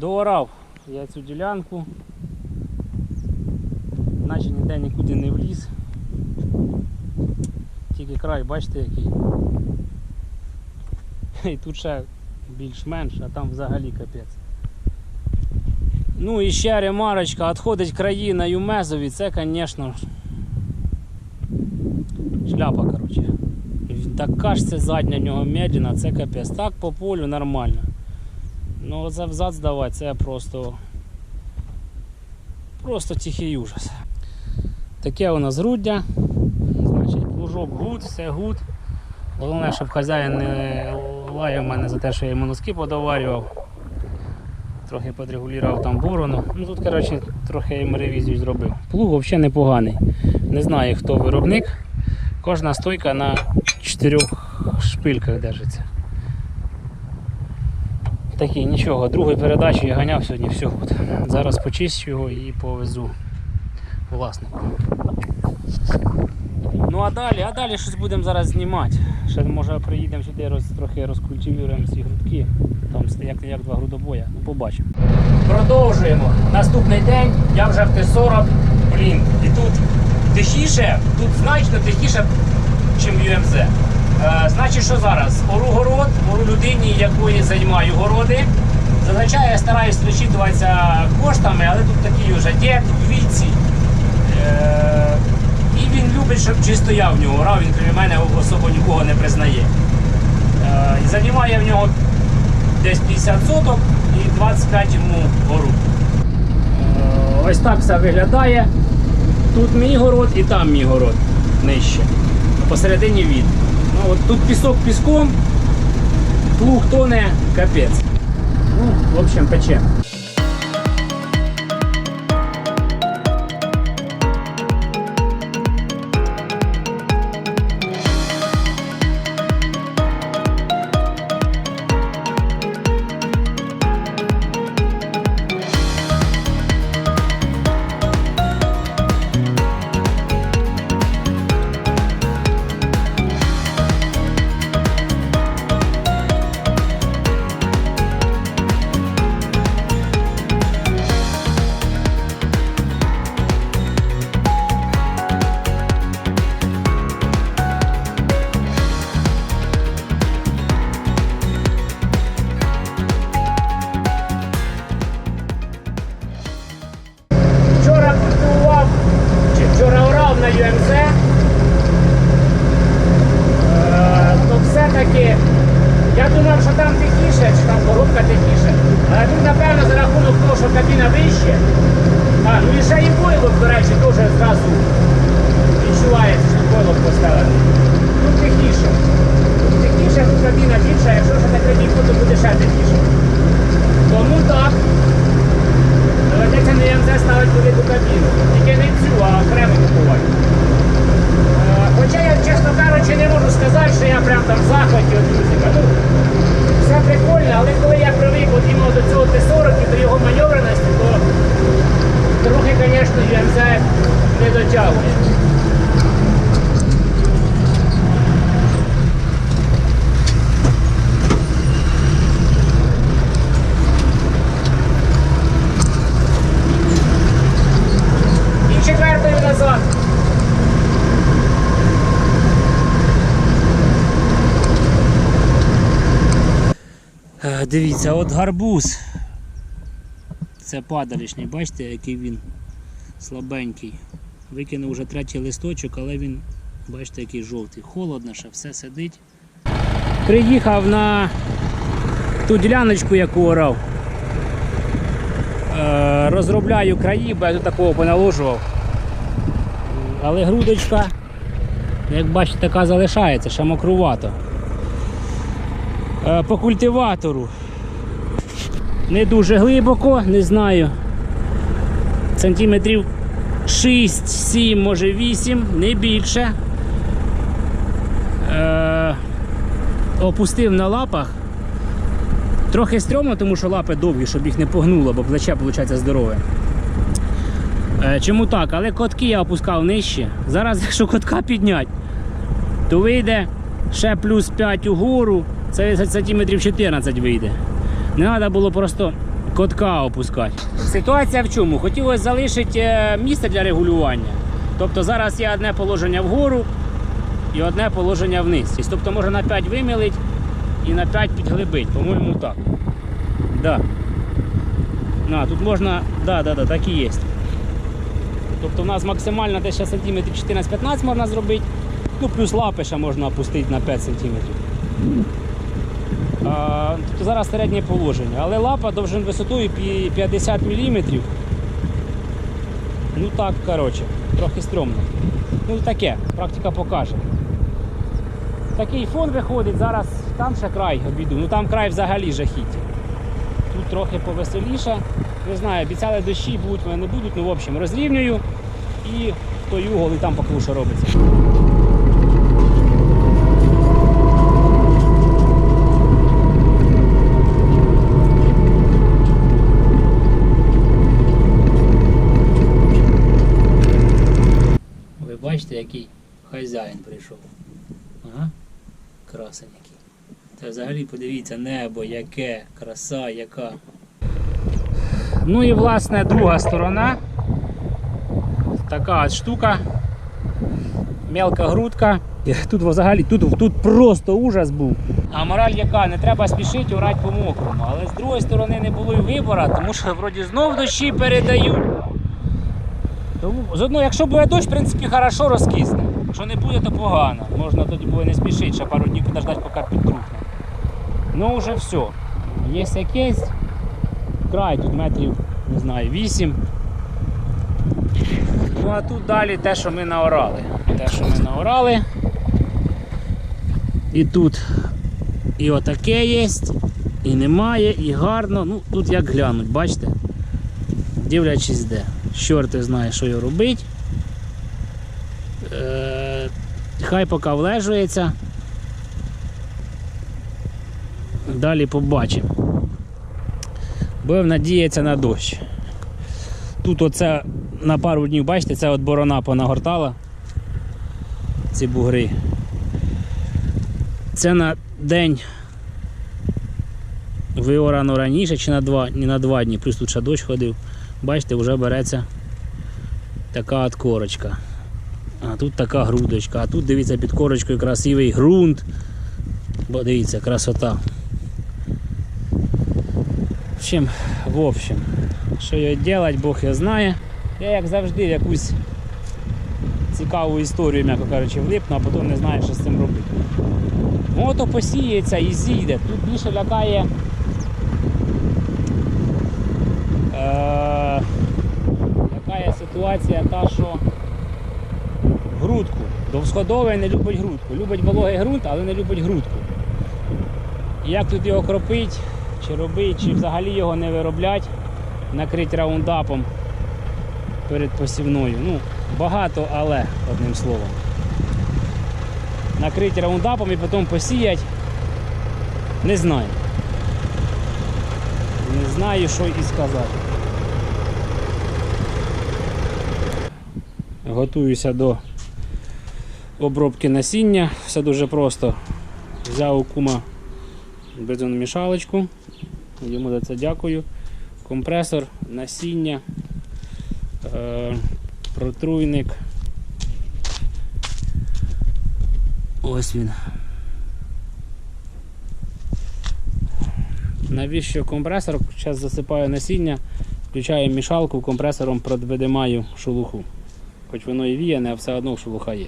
Доорав я цю ділянку, наче ніде нікуди не вліз. Тільки край, бачите який. І тут ще більш-менш, а там взагалі капець. Ну і ще ремарочка, відходить краї на Юмезові, це, звісно, шляпа, коротше. Така ж це задня нього медленно, це капець. Так по полю нормально. Ну за взад здавати це просто. Просто тихий ужас. Таке у нас груддя. Значить, плужок гуд, все гуд. Головне, щоб хазяїн не лаяв мене за те, що я йому носки подоварював. Трохи подрегулював там борону. Ну тут, коротше, трохи йому ревізію зробив. Плуг взагалі непоганий. Не знаю, хто виробник. Кожна стойка на чотирьох шпильках держиться. Такий, нічого, другої передачі я ганяв сьогодні все. От. Зараз почищу його і повезу власнику. Ну а далі, а далі щось будемо зараз знімати. Ще може приїдемо сюди, роз, трохи розкультивуємо ці грудки. Там як, як два грудобоя. Ну побачимо. Продовжуємо. Наступний день я вже в Т-40. Блін, і тут тихіше, тут значно тихіше, ніж в ЮМЗ. Е, значить, що зараз? Ору город, ору людині, якої займаю городи. Зазвичай я стараюсь вичитуватися коштами, але тут такий вже дід у віці. Е, і він любить, щоб чисто я в нього грав, він крім мене особо нікого не признає. Е, займає в нього десь 50 соток і 25 йому гору. Ось так все виглядає. Тут мій город і там мій город нижче. Посередині він. Ну, вот тут песок песком, плуг тоне, капец. Ну, в общем, пече. ship. Дивіться, от гарбуз. Це падалішній, бачите, який він слабенький. Викинув вже третій листочок, але він, бачите, який жовтий. Холодно ще, все сидить. Приїхав на ту діляночку, яку орав. Е, розробляю краї, бо я тут такого поналожував. Але грудочка, як бачите, така залишається, ще мокрувато. Е, По культиватору не дуже глибоко, не знаю. Сантиметрів 6-7, може 8, не більше. Е, опустив на лапах. Трохи стрьомно, тому що лапи довгі, щоб їх не погнуло, бо плече виходить здорове. Е, Чому так? Але котки я опускав нижче. Зараз, якщо котка підняти, то вийде ще плюс 5 угору, це сантиметрів 14 вийде. Не треба було просто котка опускати. Ситуація в чому? Хотілося залишити е, місце для регулювання. Тобто зараз є одне положення вгору і одне положення вниз. Тобто можна на 5 вимілити і на 5 підглибити. По-моєму, так. Да. На, тут можна, да, да, да, так і є. Тобто у нас максимально десь сантиметрів 14-15 можна зробити. Ну, плюс лапи ще можна опустити на 5 сантиметрів. Тобто зараз середнє положення. Але лапа довжин висотою 50 мм. Ну так, коротше, трохи стрьомно. Ну таке, практика покаже. Такий фон виходить, зараз там ще край обійду. Ну там край взагалі жахіття. Тут трохи повеселіше. Не знаю, обіцяли дощі будуть, вони не будуть. Ну, в общем, розрівнюю і той угол і там покажу, що робиться. Ви бачите, який хазяїн прийшов. Ага. Красень який. Та взагалі подивіться, небо, яке, краса, яка. Ну і власне друга сторона. Така штука. Мелка грудка. Тут взагалі тут, тут просто ужас був. А мораль яка? Не треба спішити орати по мокрому. Але з другої сторони не було й вибора, тому що вроді знов дощі передають. Тому з одного, якщо буде дощ, в принципі, хорошо розкисне. Якщо не буде, то погано. Можна тоді буде не спішити, ще пару днів подождати, поки підтрухне. Ну вже все. Є якесь. Край тут метрів, не знаю, 8. Ну а тут далі те, що ми наорали. Те, що ми наорали. І тут і отаке є, і немає, і гарно. Ну тут як глянуть, бачите? Дивлячись де. Чорти знає, що його робить. Е, хай поки влежується. Далі побачимо. Будемо надіятися на дощ. Тут оце на пару днів, бачите, це от борона понагортала. Ці бугри. Це на день виорано раніше чи на два, не на два дні, плюс тут ще дощ ходив. Бачите, вже береться така от корочка. А тут така грудочка. А тут дивіться під корочкою красивий ґрунт. Бо дивіться, красота. В общем, в общем, що його робити, Бог його знає. Я як завжди в якусь цікаву історію, м'яко кажучи, влипну, а потім не знаю, що з цим робити. Мото посіється і зійде. Тут більше лякає. Е, лякає ситуація та, що грудку. Довсходовий не любить грудку. Любить вологий ґрунт, але не любить грудку. Як тут його кропить, чи робить, чи взагалі його не вироблять, накрити раундапом перед посівною. Ну, багато, але одним словом. Накрити раундапом і потім посіять. Не знаю. Не знаю, що і сказати. Готуюся до обробки насіння. Все дуже просто. Взяв у кума бензономішалочку. Йому за це дякую. Компресор, насіння, е, протруйник. Ось він. Навіщо компресор? Зараз засипаю насіння, включаю мішалку, компресором продвидимаю шелуху. Хоч воно і віяне, а все одно шелуха є.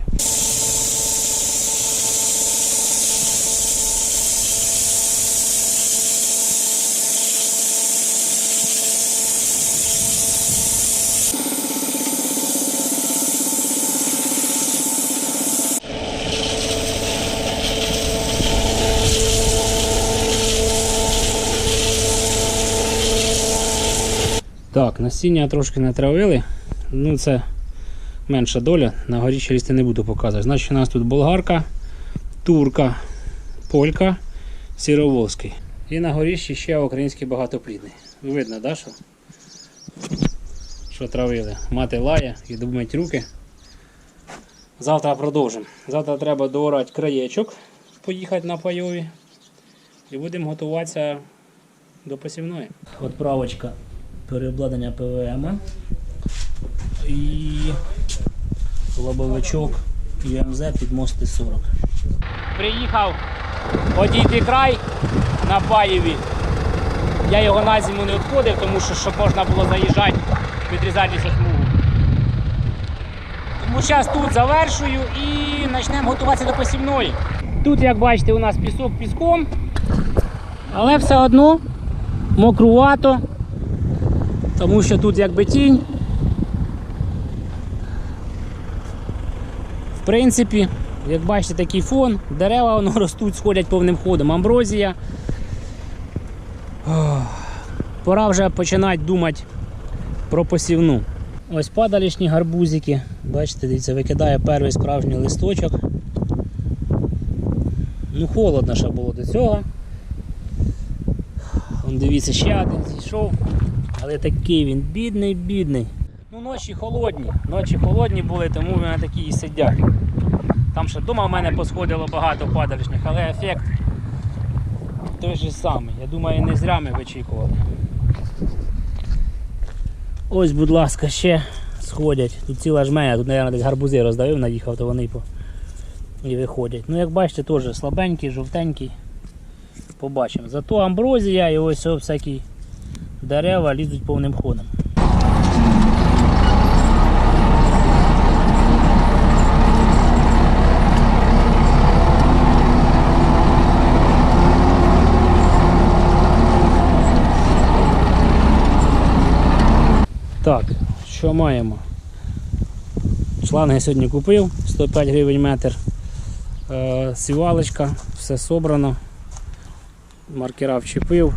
Так, насіння трошки натравили. Ну це менша доля. На горі ще лізти не буду показувати. Значить, у нас тут болгарка, турка, полька, сіроволський. І на горіщі ще український багатоплідний. Видно, да, що? що травили. Мати лає і думають руки. Завтра продовжимо. Завтра треба доорати краєчок, поїхати на пайові. І будемо готуватися до посівної. Отправочка переобладнання ПВМ і лобовичок ЮМЗ під мости 40. Приїхав одійти край на Баєві. Я його на зиму не обходив, тому що щоб можна було заїжджати, підрізатися смугу. Тому зараз тут завершую і почнемо готуватися до посівної. Тут, як бачите, у нас пісок піском, але все одно мокрувато, тому що тут якби тінь. В принципі, як бачите, такий фон, дерева воно ростуть, сходять повним ходом. Амброзія. Пора вже починати думати про посівну. Ось падалішні гарбузики. Бачите, дивіться, викидає перший справжній листочок. Ну, холодно ще було до цього. Вон дивіться, ще один зійшов. Але такий він бідний, бідний. Ну, ночі холодні. Ночі холодні були, тому вони такі і сидять. Там ще вдома в мене посходило багато падалішних, але ефект той же самий. Я думаю, не зря ми вичікували. Ось, будь ласка, ще сходять. Тут ціла жменя, тут, мабуть, десь гарбузи роздавив, наїхав, то вони по... і виходять. Ну, як бачите, теж слабенький, жовтенький. Побачимо. Зато амброзія і ось о, всякі дерева лізуть повним ходом. Так, що маємо? Шланги сьогодні купив, 105 гривень метр. Е, сівалочка, все собрано. Маркера вчепив.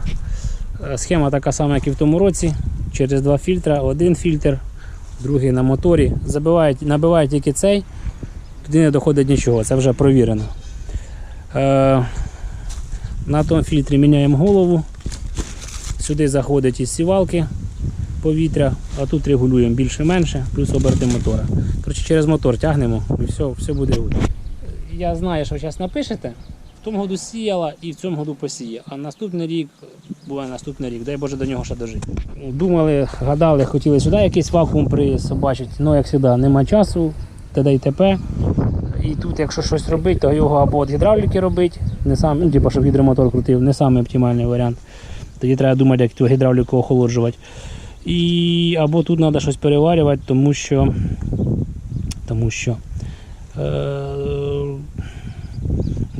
Е, Схема така сама, як і в тому році. Через два фільтри, один фільтр, другий на моторі. Забивають, набивають тільки цей, туди не доходить нічого, це вже провірено. Е, на тому фільтрі міняємо голову. Сюди заходить із сівалки повітря, а тут регулюємо більше-менше, плюс оберти мотора. Коротше, через мотор тягнемо і все, все буде. Я знаю, що ви зараз напишете. Тому году сіяла і в цьому году посіє. А наступний рік, буває наступний рік, дай Боже до нього ще дожити. Думали, гадали, хотіли сюди якийсь вакуум присобачити, але як завжди, нема часу, т.д. і т.п. І тут, якщо щось робити, то його або від гідравліки робити, не сам, ну, типу, щоб гідромотор крутив, не самий оптимальний варіант. Тоді треба думати, як цю гідравліку охолоджувати. І або тут треба щось переварювати, тому що, тому що е,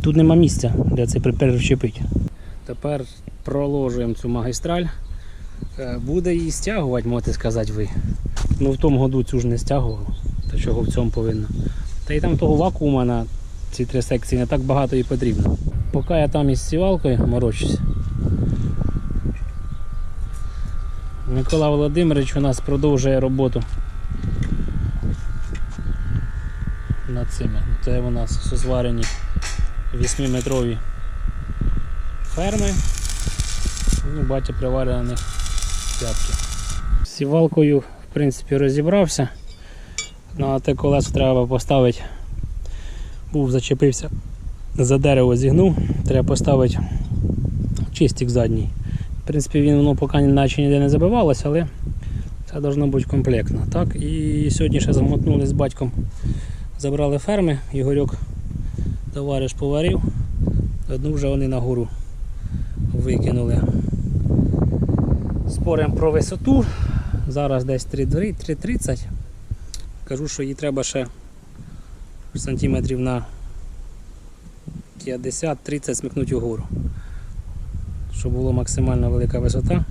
тут нема місця, де це перевчепити. Тепер проложуємо цю магістраль. Е, Буде її стягувати, можете сказати ви. Ну в тому году цю ж не стягував, то чого в цьому повинно. Та й там того вакуума на ці три секції не так багато і потрібно. Поки я там із сівалкою морочусь, Микола Володимирович у нас продовжує роботу над цими. Це у нас зварені 8-метрові ферми. Ну, батя приварює на них п'ятки. З Сівалкою в принципі розібрався. На те колесо треба поставити. Був зачепився за дерево зігнув, треба поставити чистик задній. В принципі, він воно поки наче ніде не забивалося, але це должно бути комплектно. Так? І сьогодні ще замотнули з батьком, забрали ферми, Ігорьок товариш поварив, одну вже вони нагору викинули. Споримо про висоту. Зараз десь 3,30. Кажу, що їй треба ще сантиметрів на 50-30 смикнути угору щоб була максимально велика висота.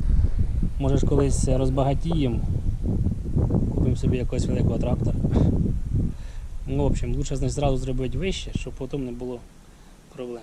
Може колись розбагатіємо, купимо собі якогось великого трактора. Ну, в общем, лучше значить, зразу зробити вище, щоб потім не було проблем.